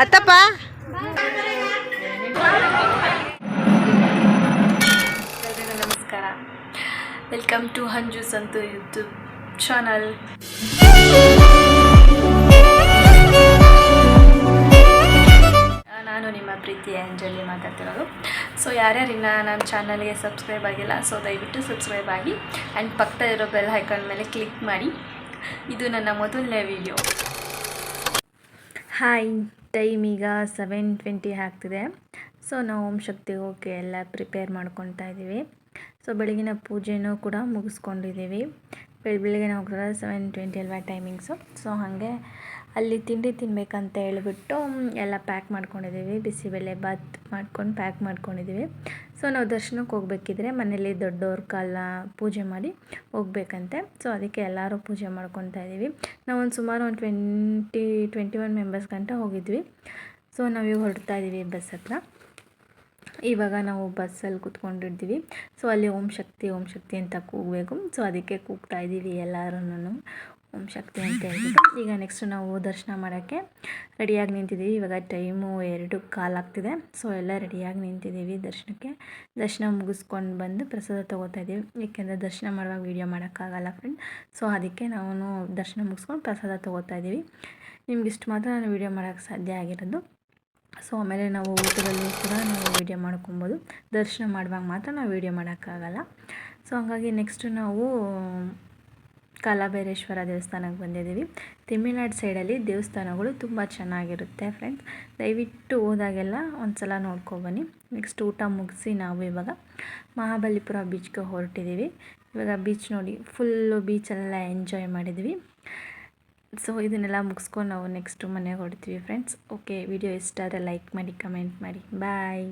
ಅತ್ತಪ್ಪ. ನಮಸ್ಕಾರ. Welcome to Hanju Santu YouTube channel ನಾನು ನಿಮ್ಮ ಪ್ರೀತಿ ಅಂಜಲಿ ಮಾತಾಡ್ತಿರೋದು. ಸೊ ಯಾರ್ಯಾರು ಇನ್ನು ನನ್ನ ಚಾನಲ್ಗೆ ಸಬ್ಸ್ಕ್ರೈಬ್ ಆಗಿಲ್ಲ ಸೊ ದಯವಿಟ್ಟು ಸಬ್ಸ್ಕ್ರೈಬ್ ಆಗಿ ಆ್ಯಂಡ್ ಇರೋ ಬೆಲ್ ಹೈಕಾನ್ ಮೇಲೆ ಕ್ಲಿಕ್ ಮಾಡಿ. ಇದು ನನ್ನ ಮೊದಲನೇ ವಿಡಿಯೋ ಹಾಯ್ ಟೈಮ್ ಈಗ ಸೆವೆನ್ ಟ್ವೆಂಟಿ ಆಗ್ತಿದೆ. ಸೊ ನಾವು ಓಂ ಶಕ್ತಿ ಹೋಗಿ ಎಲ್ಲ ಪ್ರಿಪೇರ್ ಮಾಡ್ಕೊತಾ ಇದ್ದೀವಿ. ಸೊ ಬೆಳಗಿನ ಪೂಜೆನೂ ಕೂಡ ಮುಗಿಸ್ಕೊಂಡಿದ್ದೀವಿ. ಬೆಳ ಬೆಳಿಗ್ಗೆ ನಾವು ಹೋಗಿದ್ರೆ ಸೆವೆನ್ ಟ್ವೆಂಟಿ ಅಲ್ವಾ ಟೈಮಿಂಗ್ಸು ಸೊ ಹಾಗೆ ಅಲ್ಲಿ ತಿಂಡಿ ತಿನ್ನಬೇಕಂತ ಹೇಳ್ಬಿಟ್ಟು ಎಲ್ಲ ಪ್ಯಾಕ್ ಮಾಡ್ಕೊಂಡಿದ್ದೀವಿ. ಬಿಸಿಬೇಳೆ ಬಾತ್ ಮಾಡ್ಕೊಂಡು ಪ್ಯಾಕ್ ಮಾಡ್ಕೊಂಡಿದ್ದೀವಿ. ಸೊ ನಾವು ದರ್ಶನಕ್ಕೆ ಹೋಗ್ಬೇಕಿದ್ರೆ ಮನೇಲಿ ದೊಡ್ಡವ್ರ ಕಾಲ ಪೂಜೆ ಮಾಡಿ ಹೋಗ್ಬೇಕಂತೆ. ಸೊ ಅದಕ್ಕೆ ಎಲ್ಲರೂ ಪೂಜೆ ಮಾಡ್ಕೊತಾ ಇದ್ದೀವಿ. ನಾವು ಒಂದು ಸುಮಾರು ಒಂದು ಟ್ವೆಂಟಿ ಟ್ವೆಂಟಿ ಒನ್ ಮೆಂಬರ್ಸ್ ಗಂಟ ಹೋಗಿದ್ವಿ. ಸೊ ನಾವೀಗ ಹೊರಡ್ತಾ ಇದ್ದೀವಿ ಬಸ್ ಹತ್ರ. ಇವಾಗ ನಾವು ಬಸ್ಸಲ್ಲಿ ಕೂತ್ಕೊಂಡಿರ್ತೀವಿ. ಸೊ ಅಲ್ಲಿ ಓಂ ಶಕ್ತಿ ಓಂ ಶಕ್ತಿ ಅಂತ ಕೂಗಬೇಕು. ಸೊ ಅದಕ್ಕೆ ಕೂಗ್ತಾ ಇದ್ದೀವಿ ಎಲ್ಲರೂ ಓಂ ಶಕ್ತಿ ಅಂತ ಹೇಳ್ಬಿಟ್ಟು. ಈಗ ನೆಕ್ಸ್ಟ್ ನಾವು ದರ್ಶನ ಮಾಡೋಕ್ಕೆ ರೆಡಿಯಾಗಿ ನಿಂತಿದ್ದೀವಿ. ಇವಾಗ ಟೈಮು ಎರಡು ಕಾಲಾಗ್ತಿದೆ ಸೊ ಎಲ್ಲ ರೆಡಿಯಾಗಿ ನಿಂತಿದ್ದೀವಿ ದರ್ಶನಕ್ಕೆ. ದರ್ಶನ ಮುಗಿಸ್ಕೊಂಡು ಬಂದು ಪ್ರಸಾದ ತೊಗೋತಾ ಇದ್ದೀವಿ. ಏಕೆಂದರೆ ದರ್ಶನ ಮಾಡುವಾಗ ವೀಡಿಯೋ ಮಾಡೋಕ್ಕಾಗಲ್ಲ ಫ್ರೆಂಡ್ ಸೊ ಅದಕ್ಕೆ ನಾವು ದರ್ಶನ ಮುಗಿಸ್ಕೊಂಡು ಪ್ರಸಾದ ತೊಗೋತಾ ಇದ್ದೀವಿ. ನಿಮ್ಗೆ ಇಷ್ಟು ಮಾತ್ರ ನಾನು ವೀಡಿಯೋ ಮಾಡೋಕ್ಕೆ ಸಾಧ್ಯ ಆಗಿರೋದು. ಸೊ ಆಮೇಲೆ ನಾವು ಊಟದಲ್ಲಿ ಕೂಡ ನಾವು ವೀಡಿಯೋ ಮಾಡ್ಕೊಬೋದು. ದರ್ಶನ ಮಾಡುವಾಗ ಮಾತ್ರ ನಾವು ವೀಡಿಯೋ ಮಾಡೋಕ್ಕಾಗಲ್ಲ. ಸೊ ಹಾಗಾಗಿ ನೆಕ್ಸ್ಟು ನಾವು ಕಾಲಭೈರೇಶ್ವರ ದೇವಸ್ಥಾನಕ್ಕೆ ಬಂದಿದ್ದೀವಿ. ತಮಿಳ್ನಾಡು ಸೈಡಲ್ಲಿ ದೇವಸ್ಥಾನಗಳು ತುಂಬ ಚೆನ್ನಾಗಿರುತ್ತೆ ಫ್ರೆಂಡ್ಸ್ ದಯವಿಟ್ಟು ಹೋದಾಗೆಲ್ಲ ಒಂದು ಸಲ ನೋಡ್ಕೊಬನ್ನಿ. ನೆಕ್ಸ್ಟ್ ಊಟ ಮುಗಿಸಿ ನಾವು ಇವಾಗ ಮಹಾಬಲಿಪುರ ಬೀಚ್ಗೆ ಹೊರಟಿದ್ದೀವಿ. ಇವಾಗ ಬೀಚ್ ನೋಡಿ ಫುಲ್ಲು ಬೀಚಲ್ಲೆಲ್ಲ ಎಂಜಾಯ್ ಮಾಡಿದ್ವಿ ಸೊ ಇದನ್ನೆಲ್ಲ ಮುಗಿಸ್ಕೊಂಡು ನಾವು ನೆಕ್ಸ್ಟು ಮನೆಗೆ ಹೊಡ್ತೀವಿ ಫ್ರೆಂಡ್ಸ್ ಓಕೆ ವಿಡಿಯೋ ಇಷ್ಟ ಆದರೆ ಲೈಕ್ ಮಾಡಿ ಕಮೆಂಟ್ ಮಾಡಿ. ಬಾಯ್